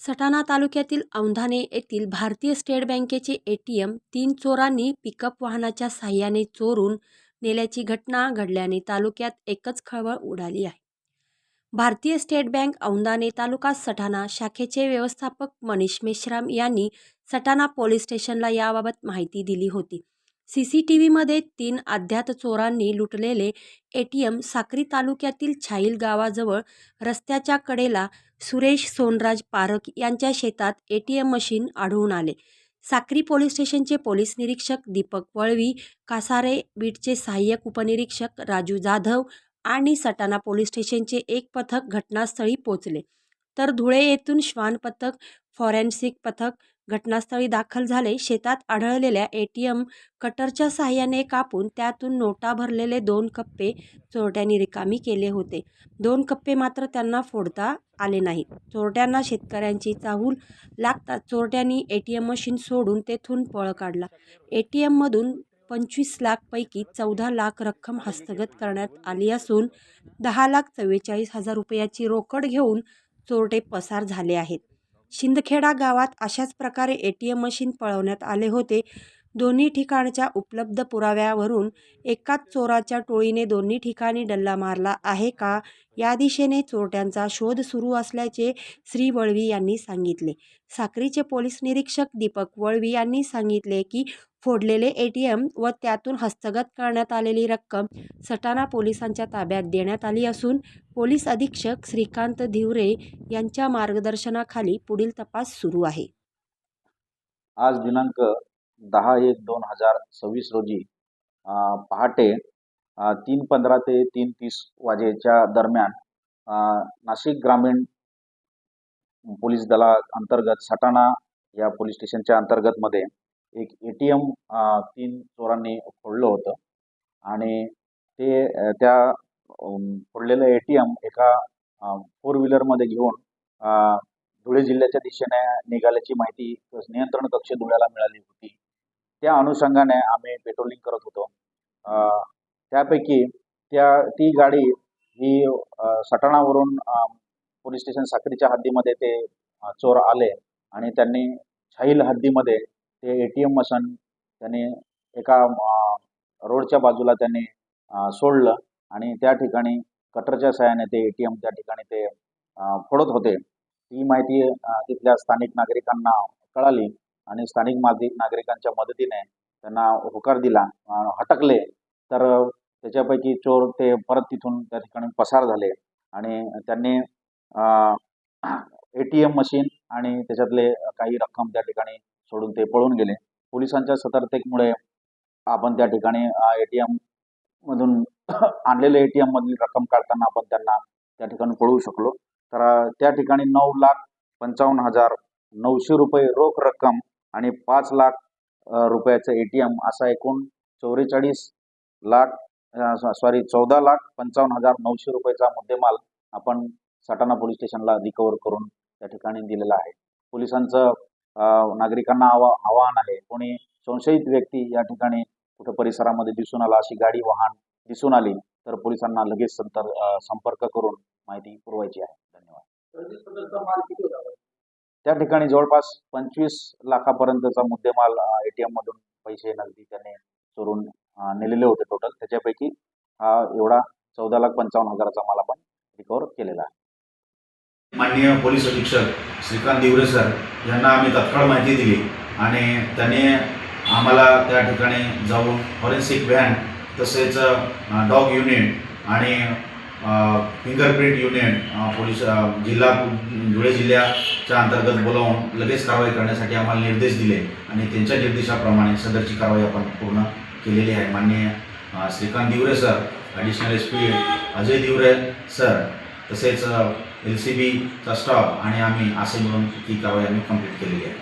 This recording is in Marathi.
सटाणा तालुक्यातील औंधाणे येथील भारतीय स्टेट बँकेचे एटीएम तीन चोरांनी पिकअप वाहनाच्या साहाय्याने चोरून नेल्याची घटना घडल्याने तालुक्यात एकच खळबळ उडाली आहे. भारतीय स्टेट बँक औंधाणे तालुका सटाणा शाखेचे व्यवस्थापक मनीष मेश्राम यांनी सटाणा पोलीस स्टेशनला याबाबत माहिती दिली होती. सी सी टी व्हीमध्ये तीन अज्ञात चोरांनी लुटलेले ए टी एम साक्री तालुक्यातील छाईल गावाजवळ रस्त्याच्या कडेला सुरेश सोनराज पारख यांच्या शेतात ए टी एम मशीन आढळून आले. साक्री पोलीस स्टेशनचे पोलीस निरीक्षक दीपक वळवी कासारे बीटचे सहाय्यक उपनिरीक्षक राजू जाधव आणि सटाणा पोलीस स्टेशनचे एक पथक घटनास्थळी पोचले तर धुळे येथून श्वान पथक फॉरेन्सिक पथक घटनास्थळी दाखल झाले. शेतात आढळलेल्या ए टी एम कटरच्या सहाय्याने कापून त्यातून नोटा भरलेले दोन कप्पे चोरट्यांनी रिकामी केले होते. दोन कप्पे मात्र त्यांना फोडता आले नाहीत. चोरट्यांना शेतकऱ्यांची चाहूल लागताच चोरट्यांनी ए टी एम मशीन सोडून तेथून पळ काढला. ए टी एममधून पंचवीस लाखपैकी चौदा लाख रक्कम हस्तगत करण्यात आली असून दहा लाख चव्वेचाळीस हजार रुपयाची रोकड घेऊन चोरटे पसार झाले आहेत. शिंदखेडा गावात अशाच प्रकारे ए टी एम मशीन पळवण्यात आले होते. दोन्ही ठिकाणच्या उपलब्ध पुराव्यावरून एकाच चोराच्या टोळीने दोन्ही ठिकाणी डल्ला मारला आहे का? या दिशेने चोरट्यांचा शोध सुरू असल्याचे श्री वळवी यांनी सांगितले. साक्रीचे पोलीस निरीक्षक दीपक वळवी यांनी सांगितले की फोडलेले ए टी एम व त्यातून हस्तगत करण्यात आलेली रक्कम सटाणा पोलिसांच्या ताब्यात देण्यात आली असून पोलीस अधीक्षक श्रीकांत धिवरे यांच्या मार्गदर्शनाखाली पुढील तपास सुरू आहे. आज दिनांक दहा एक दोन हजार सव्वीस रोजी पहाटे तीन पंधरा ते तीन तीस वाजेच्या दरम्यान नाशिक ग्रामीण पोलीस दला अंतर्गत सटाणा या पोलीस स्टेशनच्या अंतर्गतमध्ये एक ए टी एम तीन चोरांनी फोडलं होतं. आणि ते त्या फोडलेलं ए टी एम एका फोर व्हीलरमध्ये घेऊन धुळे जिल्ह्याच्या दिशेने निघाल्याची माहिती नियंत्रण कक्ष धुळ्याला मिळाली होती. त्या अनुषंगाने आम्ही पेट्रोलिंग करत होतो. त्यापैकी त्या ती गाडी ही सटाणावरून पोलीस स्टेशन साखरीच्या हद्दीमध्ये ते चोर आले आणि त्यांनी छाईल हद्दीमध्ये ते ए टी एम मशीन त्याने एका रोडच्या बाजूला त्यांनी सोडलं आणि त्या ठिकाणी कटरच्या सहाय्याने ते ए टी एम त्या ठिकाणी ते फोडत होते. ही माहिती तिथल्या स्थानिक नागरिकांना कळाली आणि स्थानिक मागे नागरिकांच्या मदतीने त्यांना होकार दिला हटकले. तर त्याच्यापैकी चोर ते परत तिथून त्या ठिकाणी पसार झाले आणि त्यांनी ए टी एम मशीन आणि त्याच्यातले काही रक्कम त्या ठिकाणी सोडून ते पळून गेले. पोलिसांच्या सतर्कतेमुळे आपण त्या ठिकाणी ए टी एम मधून आणलेले ए टी एममधील रक्कम काढताना आपण त्यांना त्या ठिकाणी पळवू शकलो. तर त्या ठिकाणी नऊ लाख पंचावन्न हजार नऊशे रुपये रोख रक्कम आणि पाच लाख रुपयाचं ए टी एम असा एकूण चौवेचाळीस लाख सॉरी चौदा लाख पंचावन्न हजार नऊशे रुपयाचा मुद्देमाल आपण सटाणा पोलीस स्टेशनला रिकवर करून त्या ठिकाणी दिलेला आहे. पोलिसांचं नागरिकांना आवा आवाहन आहे. कोणी संशयित व्यक्ती या ठिकाणी कुठं परिसरामध्ये दिसून आला अशी गाडी वाहन दिसून आली तर पोलिसांना लगेच संतर संपर्क करून माहिती पुरवायची आहे. धन्यवाद. त्या ठिकाणी जवळपास पंचवीस लाखापर्यंतचा मुद्देमाल ए टी एममधून पैसे नगदी त्याने चोरून नेलेले होते टोटल त्याच्यापैकी हा एवढा चौदा लाख पंचावन्न हजाराचा माल आपण रिकवर केलेला आहे. माननीय पोलीस अधीक्षक श्रीकांत दिवरे सर यांना आम्ही तत्काळ माहिती दिली आणि त्यांनी आम्हाला त्या ठिकाणी जाऊन फॉरेन्सिक व्हॅन तसेच डॉग युनिट आणि फिंगरप्रिंट युनिट पोलीस जिल्हा धुळे जिल्ह्याच्या अंतर्गत बोलावून लगेच कारवाई करण्यासाठी आम्हाला निर्देश दिले आणि त्यांच्या निर्देशाप्रमाणे सदरची कारवाई आपण पूर्ण केलेली आहे. माननीय Shrikant Divre sir additional S P Ajay Divre sir तसेच एल सी बीचा स्टॉप आणि आम्ही असे मिळून ती कारवाई आम्ही कंप्लीट केलेली आहे.